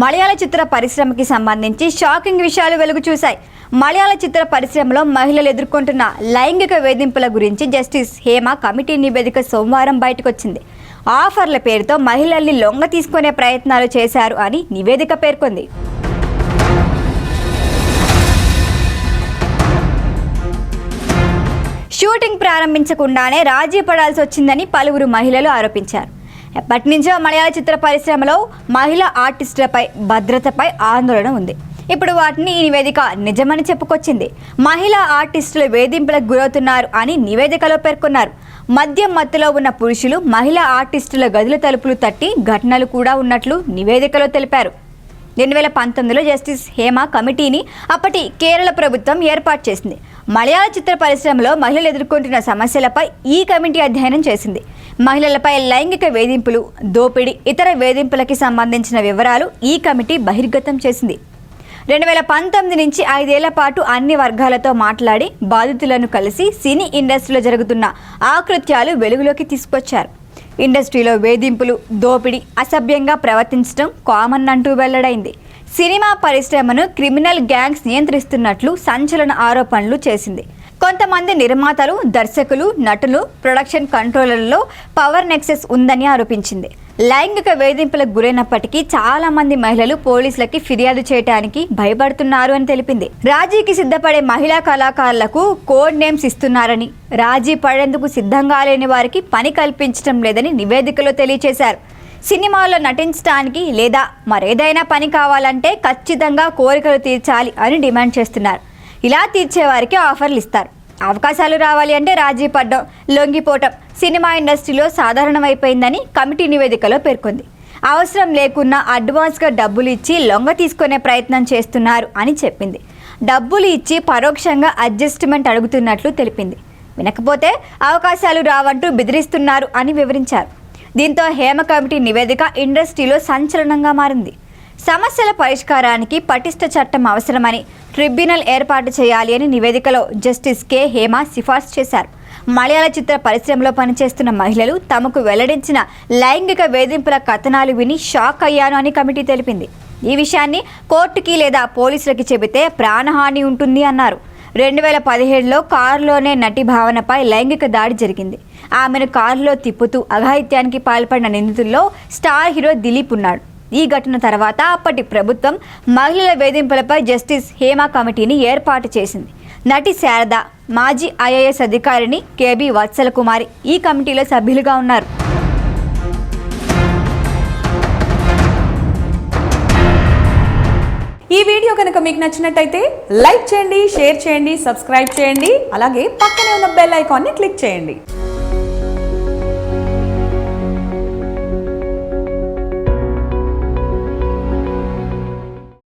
మలయాళ చిత్ర పరిశ్రమకి సంబంధించి షాకింగ్ విషయాలు వెలుగు చూశాయి. మలయాళ చిత్ర పరిశ్రమలో మహిళలు ఎదుర్కొంటున్న లైంగిక వేధింపుల గురించి జస్టిస్ హేమ కమిటీ నివేదిక సోమవారం బయటకొచ్చింది. ఆఫర్ల పేరుతో మహిళల్ని లొంగ తీసుకునే ప్రయత్నాలు చేశారు అని నివేదిక పేర్కొంది. షూటింగ్ ప్రారంభించకుండానే రాజీ పడాల్సి వచ్చిందని పలువురు మహిళలు ఆరోపించారు. ఎప్పటి నుంచో మలయాళ చిత్ర పరిశ్రమలో మహిళా ఆర్టిస్టులపై భద్రతపై ఆందోళన ఉంది. ఇప్పుడు వాటిని ఈ నివేదిక నిజమని చెప్పుకొచ్చింది. మహిళా ఆర్టిస్టులు వేధింపులకు గురవుతున్నారు అని నివేదికలో పేర్కొన్నారు. మద్యం మత్తులో ఉన్న పురుషులు మహిళా ఆర్టిస్టుల గదుల తలుపులు తట్టి ఘటనలు కూడా ఉన్నట్లు నివేదికలో తెలిపారు. రెండు వేల పంతొమ్మిదిలో జస్టిస్ హేమ కమిటీని అప్పటి కేరళ ప్రభుత్వం ఏర్పాటు చేసింది. మలయాళ చిత్ర పరిశ్రమలో మహిళలు ఎదుర్కొంటున్న సమస్యలపై ఈ కమిటీ అధ్యయనం చేసింది. మహిళలపై లైంగిక వేధింపులు దోపిడీ ఇతర వేధింపులకి సంబంధించిన వివరాలు ఈ కమిటీ బహిర్గతం చేసింది. రెండు వేల పంతొమ్మిది నుంచి ఐదేళ్ళ పాటు అన్ని వర్గాలతో మాట్లాడి బాధితులను కలిసి సినీ ఇండస్ట్రీలో జరుగుతున్న ఆకృత్యాలు వెలుగులోకి తీసుకొచ్చారు. ఇండస్ట్రీలో వేధింపులు దోపిడీ అసభ్యంగా ప్రవర్తించడం కామన్ అంటూ వెల్లడైంది. సినిమా పరిశ్రమను క్రిమినల్ గ్యాంగ్స్ నియంత్రిస్తున్నట్లు సంచలన ఆరోపణలు చేసింది. కొంతమంది నిర్మాతలు దర్శకులు నటులు ప్రొడక్షన్ కంట్రోలర్లలో పవర్ నెక్సెస్ ఉందని ఆరోపించింది. లైంగిక వేధింపులకు గురైనప్పటికీ చాలా మంది మహిళలు పోలీసులకి ఫిర్యాదు చేయడానికి భయపడుతున్నారు అని తెలిపింది. రాజీకి సిద్ధపడే మహిళా కళాకారులకు కోడ్ నేమ్స్ ఇస్తున్నారని రాజీ పడేందుకు సిద్ధంగా లేని వారికి పని కల్పించడం లేదని నివేదికలో తెలియజేశారు సినిమాలో నటించడానికి లేదా మరేదైనా పని కావాలంటే ఖచ్చితంగా కోరికలు తీర్చాలి అని డిమాండ్ చేస్తున్నారు. ఇలా తీర్చేవారికి ఆఫర్లు ఇస్తారు. అవకాశాలు రావాలి అంటే రాజీ పడ్డం లొంగిపోవటం సినిమా ఇండస్ట్రీలో సాధారణమైపోయిందని కమిటీ నివేదికలో పేర్కొంది. అవసరం లేకున్నా అడ్వాన్స్గా డబ్బులు ఇచ్చి లొంగ తీసుకునే ప్రయత్నం చేస్తున్నారు అని చెప్పింది. డబ్బులు ఇచ్చి పరోక్షంగా అడ్జస్ట్మెంట్ అడుగుతున్నట్లు తెలిపింది. వినకపోతే అవకాశాలు రావంటూ బెదిరిస్తున్నారు అని వివరించారు. దీంతో హేమ కమిటీ నివేదిక ఇండస్ట్రీలో సంచలనంగా మారింది. సమస్యల పరిష్కారానికి పటిష్ట చట్టం అవసరమని ట్రిబ్యునల్ ఏర్పాటు చేయాలి అని నివేదికలో జస్టిస్ కె. హేమ సిఫార్సు చేశారు. మలయాళ చిత్ర పరిశ్రమలో పనిచేస్తున్న మహిళలు తమకు వెల్లడించిన లైంగిక వేధింపుల కథనాలు విని షాక్ అయ్యాను అని కమిటీ తెలిపింది. ఈ విషయాన్ని కోర్టుకి లేదా పోలీసులకి చెబితే ప్రాణహాని ఉంటుంది అన్నారు. రెండు వేల పదిహేడులో కారులోనే నటి భావనపై లైంగిక దాడి జరిగింది. ఆమెను కారులో తిప్పుతూ అఘాయిత్యానికి పాల్పడిన నిందితుల్లో స్టార్ హీరో దిలీప్ ఉన్నాడు. ఈ ఘటన తర్వాత అప్పటి ప్రభుత్వం మహిళల వేధింపులపై జస్టిస్ హేమా కమిటీని ఏర్పాటు చేసింది. నటి శారద మాజీ ఐఏఎస్ అధికారిని కేబి వత్సల కుమారి ఈ కమిటీలో సభ్యులుగా ఉన్నారు. ఈ వీడియో కనుక మీకు నచ్చినట్టయితే లైక్ చేయండి షేర్ చేయండి సబ్స్క్రైబ్ చేయండి అలాగే పక్కనే ఉన్న బెల్ ఐకాన్ని క్లిక్ చేయండి.